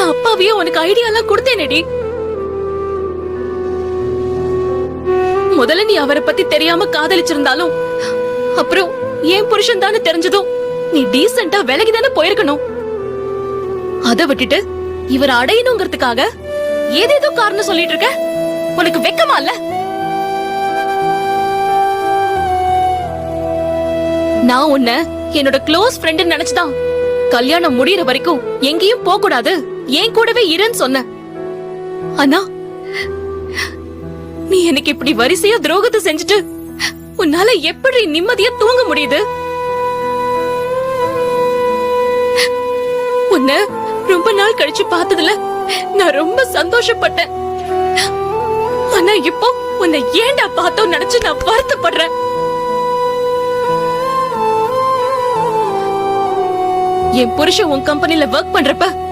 நான் அப்பாவையே உனக்கு ஐடியாலாம் கொடுத்தேனடி. கொடுத்தேனேடி முதல்ல நீ அவரை பத்தி தெரியாம காதலிச்சிருந்தாலும் அப்புறம் ஏன் புருஷன் தானே தெரிஞ்சதும் நீ டீசெண்டா விலகி தானே போயிருக்கணும். அத விட்டுட்டு இவர் அடையணுங்கிறதுக்காக ஏதேதோ காரணம் சொல்லிட்டு இருக்க? உனக்கு வெக்கமா இல்ல? நான் உன்ன என்னோட க்ளோஸ் ஃப்ரெண்ட் நினைச்சுதான் கல்யாணம் முடியற வரைக்கும் எங்கேயும் போக கூடாது என் கூடவே இருன்னு சொன்ன. ஆனா நீ எனக்கு இப்படி வரிசையா துரோகத்தை செஞ்சுட்டு உன்னால எப்படி நிம்மதியா தூங்க முடியுது? உன்ன ரொம்ப நாள் கழிச்சு பார்த்ததுல நான் ரொம்ப சந்தோஷப்பட்டேன். ஆனா இப்போ உன்னை ஏன்டா பார்த்தோம் நினைச்சு நான் வருத்தப்படுறேன்? என் புருஷன் உன் கம்பெனில ஒர்க் பண்றப்ப